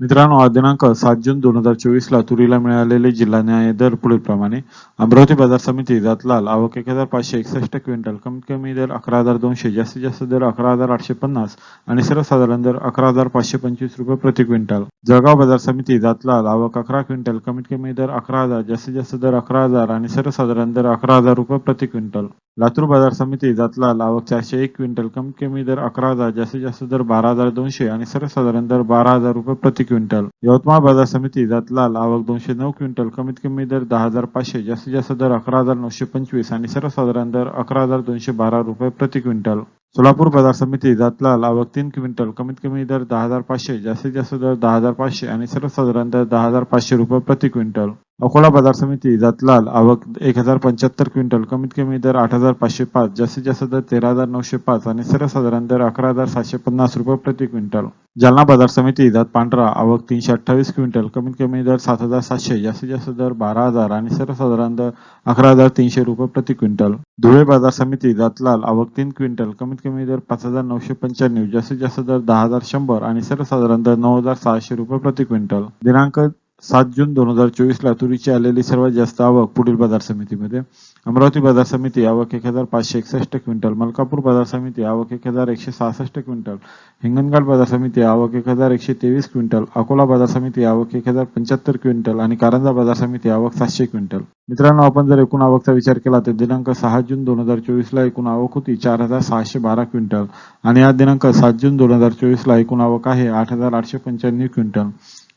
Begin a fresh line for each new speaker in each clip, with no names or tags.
मित्रांनो आज दिनांक सात जून दोन हजार चोवीस ला तुरीला मिळालेले जिल्हा न्याय दर पुढीलप्रमाणे. अमरावती बाजार समिती जातलाल आवक एक हजार पाचशे एकसष्ट क्विंटल कमीत कमी दर अकरा हजार दोनशे जास्तीत जास्त दर अकरा हजार आठशे पन्नास आणि सर्वसाधारण दर अकरा हजार पाचशे पंचवीस रुपये प्रति क्विंटल. जळगाव बाजार समिती जातलाल आवक अकरा क्विंटल कमीत कमी दर अकरा हजार जास्तीत जास्त दर अकरा हजार आणि सर्वसाधारण दर अकरा हजार रुपये प्रति क्विंटल. लातूर बाजार समिती जातलाल आवक चारशे एक क्विंटल कमीत कमी दर अकरा हजार जास्तीत जास्त दर बारा हजार दोनशे आणि सर्वसाधारण दर बारा हजार रुपये प्रति क्विंटल. यवतमाळ बाजार समिती जातलाल आवक दोनशे नऊ क्विंटल कमीत कमी दर दहा हजार पाचशे जास्तीत जास्त दर अकरा हजार नऊशे पंचवीस आणि सर्वसाधारण दर अकरा हजार दोनशे बारा रुपये प्रति क्विंटल. सोलापूर बाजार समिती जातलाल आवक तीन क्विंटल कमीत कमी दर दहा हजार पाचशे जास्तीत जास्त दर दहा हजार पाचशे आणि सर्वसाधारण दर दहा हजार पाचशे रुपये प्रति क्विंटल. अकोला बाजार समिती जातलाल आवक एक हजार पंच्याहत्तर क्विंटल कमीत कमी दर आठ हजार पाचशे पाच जास्तीत जास्त दर तेरा हजार नऊशे पाच आणि सर्वसाधारण दर अकरा हजार सातशे पन्नास रुपये प्रति क्विंटल. जालना बाजार समिती जात पांढरा आवक तीनशे अठ्ठावीस क्विंटल कमीत कमी दर सात हजार सातशे जास्तीत जास्त दर बारा हजार आणि सर्वसाधारण दर अकरा हजार तीनशे रुपये प्रति क्विंटल. धुळे बाजार समिती जातलाल आवक तीन क्विंटल कमीत कमी दर पाच हजार नऊशे पंच्याण्णव जास्तीत जास्त दर दहा हजार शंभर आणि सर्वसाधारण दर नऊ हजार सहाशे रुपये प्रति क्विंटल. दिनांक सात जून दोन हजार चोवीस ला तुरीची आलेली सर्वात जास्त आवक पुढील बाजार समितीमध्ये. अमरावती बाजार समिती आवक एक हजार पाचशे एकसष्ट क्विंटल. मलकापूर बाजार समिती आवक एक हजार एकशे सहासष्ट क्विंटल. हिंगणघाट बाजार समिती आवक एक हजार एकशे तेवीस क्विंटल. अकोला बाजार समिती आवक एक हजार पंच्याहत्तर क्विंटल आणि कारंजा बाजार समिती आवक सातशे क्विंटल. मित्रांनो आपण जर एकूण आवकचा विचार केला तर दिनांक सहा जून दोन हजार चोवीस ला एकूण आवक होती चार हजार सहाशे बारा क्विंटल. आणि आज दिनांक सात जून दोन हजार चोवीसला एकूण आवक आहे आठ हजार आठशे पंच्याण्णव क्विंटल.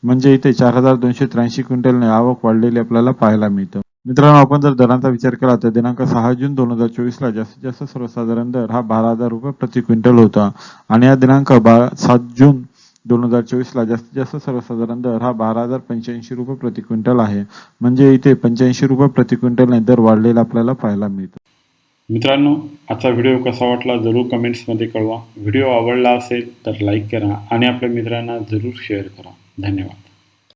म्हणजे इथे चार हजार दोनशे त्र्याऐंशी क्विंटलने आवक वाढलेली आपल्याला पाहायला मिळतं. मित्रांनो आपण जर दरांचा विचार केला तर दिनांक सहा जून दोन हजार चोवीस ला जास्तीत जास्त सर्वसाधारण दर हा बारा हजार रुपये प्रति क्विंटल होता. आणि या दिनांक बारा सात जून दोन हजार चोवीस ला जास्तीत जास्त सर्वसाधारण दर हा बारा हजार पंच्याऐंशी रुपये प्रति क्विंटल आहे. म्हणजे इथे पंच्याऐंशी रुपये प्रति क्विंटलने दर वाढलेला आपल्याला पाहायला मिळतो.
मित्रांनो आजचा व्हिडिओ कसा वाटला जरूर कमेंट्समध्ये कळवा. व्हिडिओ आवडला असेल तर लाईक करा आणि आपल्या मित्रांना जरूर शेअर करा. धन्यवाद.